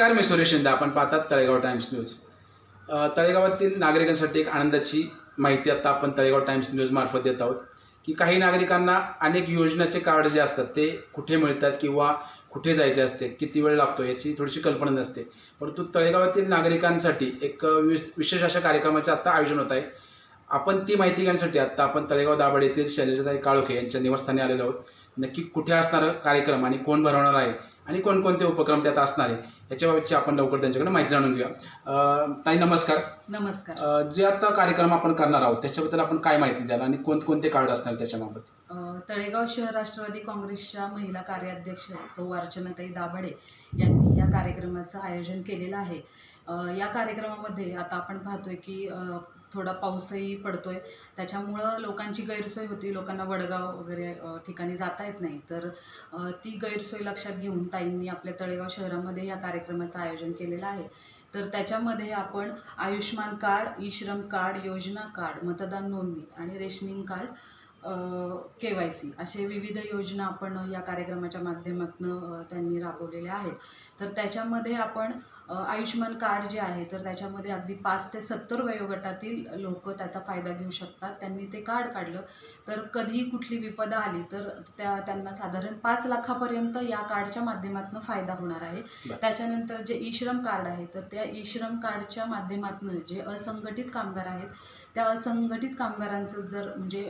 नमस्कार मी सुरेश शिंदे. आपण पाहतात तळेगाव टाइम्स न्यूज. तळेगावातील नागरिकांसाठी एक आनंदाची माहिती आता आपण तळेगाव टाइम्स न्यूजमार्फत देत आहोत की काही नागरिकांना अनेक योजनाचे कार्ड जे असतात ते कुठे मिळतात किंवा कुठे जायचे असते किती वेळ लागतो याची थोडीशी कल्पना नसते. परंतु तळेगावातील नागरिकांसाठी एक विशेष अशा कार्यक्रमाचे आता आयोजन होत आहे. आपण ती माहिती घेण्यासाठी आता आपण तळेगाव दाभाड येथील शैलजाताई काळोखे यांच्या निवासस्थानी आलेलो आहोत. नक्की कुठे असणारं कार्यक्रम आणि कोण भरवणार आहे? आणि कोणकोणते उपक्रम त्यात असणार आहे याच्याबाबतची आपण लवकर त्यांच्याकडे माहिती जाणून घेऊया. ताई नमस्कार. नमस्कार. अं, जे आता कार्यक्रम आपण करणार आहोत त्याच्याबद्दल आपण काय माहिती द्याल आणि कोणकोणते कार्ड असणार त्याच्याबाबत? अ, तळेगाव शहर राष्ट्रवादी काँग्रेसच्या महिला कार्याध्यक्ष सौ अर्चनाताई दाभाडे यांनी या कार्यक्रमाचं आयोजन केलेलं आहे. अ, या कार्यक्रमामध्ये आता आपण पाहतोय की अ, थोडा पाऊसही पडतोय. त्याच्यामुळं लोकांची गैरसोय होती. लोकांना वडगाव वगैरे ठिकाणी जाता येत नाही. तर ती गैरसोय लक्षात घेऊन ताईंनी आपल्या तळेगाव शहरामध्ये या कार्यक्रमाचं आयोजन केलेलं आहे. तर त्याच्यामध्ये आपण Ayushman card e Shram card योजना कार्ड मतदान नोंदणी आणि rationing card K Y C असे विविध योजना आपण या कार्यक्रमाच्या माध्यमातून त्यांनी राबवलेल्या आहेत. तर त्याच्यामध्ये आपण आयुष्यमान कार्ड जे आहे तर त्याच्यामध्ये अगदी पाच ते सत्तर वयोगटातील लोक त्याचा फायदा घेऊ शकतात. त्यांनी ते कार्ड काढलं. तर कधीही कुठली विपदा आली तर त्या त्यांना साधारण पाच लाखापर्यंत या कार्डच्या माध्यमातून फायदा होणार आहे. त्याच्यानंतर जे ई श्रम कार्ड आहे तर त्या ई श्रम कार्डच्या माध्यमातून जे असंघटित कामगार आहेत त्या असंघटित कामगारांचं जर म्हणजे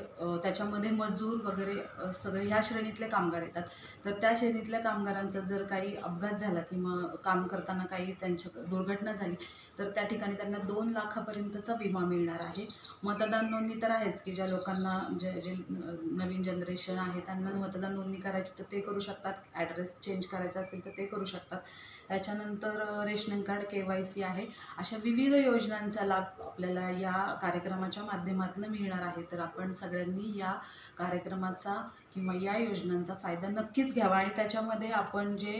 त्याच्यामध्ये मजूर वगैरे सगळे ह्या श्रेणीतले कामगार येतात. तर त्या श्रेणीतल्या कामगारांचा जर काही अपघात झाला मग काम करताना काही त्यांच्या दुर्घटना झाली. तर त्या ठिकाणी त्यांना दोन लाखापर्यंतचा विमा मिळणार आहे. मतदान नोंदणी तर आहेच की ज्या लोकांना जे जे नवीन जनरेशन आहे त्यांना मतदान नोंदणी करायची तर ते करू शकतात. ॲड्रेस चेंज करायचा असेल तर ते करू शकतात. त्याच्यानंतर rationing card K Y C आहे. अशा विविध योजनांचा लाभ आपल्याला या कार्यक्रमाच्या माध्यमातून मिळणार आहे. तर आपण सगळ्यांनी या कार्यक्रमाचा किंवा या योजनांचा फायदा नक्कीच घ्यावा. आणि त्याच्यामध्ये आपण जे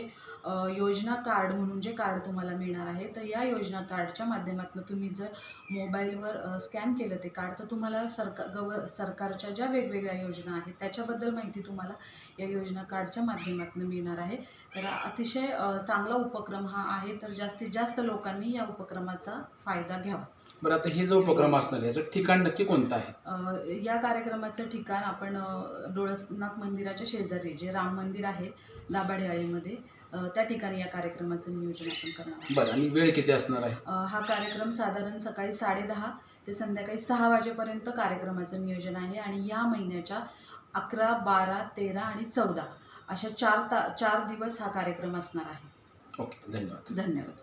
योजना कार्ड म्हणून जे कार्ड तुम्हाला मिळणार आहे तर या योजना कार्ड कार्डच्या माध्यमातून तुम्ही जर मोबाईलवर स्कॅन केलं ते कार्ड तर तुम्हाला सरकार गव सरकारच्या ज्या वेगवेगळ्या योजना आहेत त्याच्याबद्दल माहिती तुम्हाला या योजना कार्डच्या माध्यमातून मिळणार आहे. तर अतिशय चांगला उपक्रम हा आहे तर जास्तीत जास्त लोकांनी या उपक्रमाचा फायदा घ्यावा. बरं आता हे जो उपक्रम असणार याचं ठिकाण नक्की कोणतं आहे? या कार्यक्रमाचं ठिकाण आपण डोळसनाथ मंदिराच्या शेजारी जे राम मंदिर आहे दाभाडेआळीमध्ये त्या ठिकाणी या कार्यक्रमाचं नियोजन आपण करणार आहोत. बरं आणि वेळ किती असणार आहे? अ, हा कार्यक्रम साधारण सकाळी साडेदहा ते संध्याकाळी सहा वाजेपर्यंत कार्यक्रमाचं नियोजन आहे आणि या महिन्याच्या अकरा बारा तेरा आणि चौदा अशा चार ता चार दिवस हा कार्यक्रम असणार आहे. ओके धन्यवाद. धन्यवाद.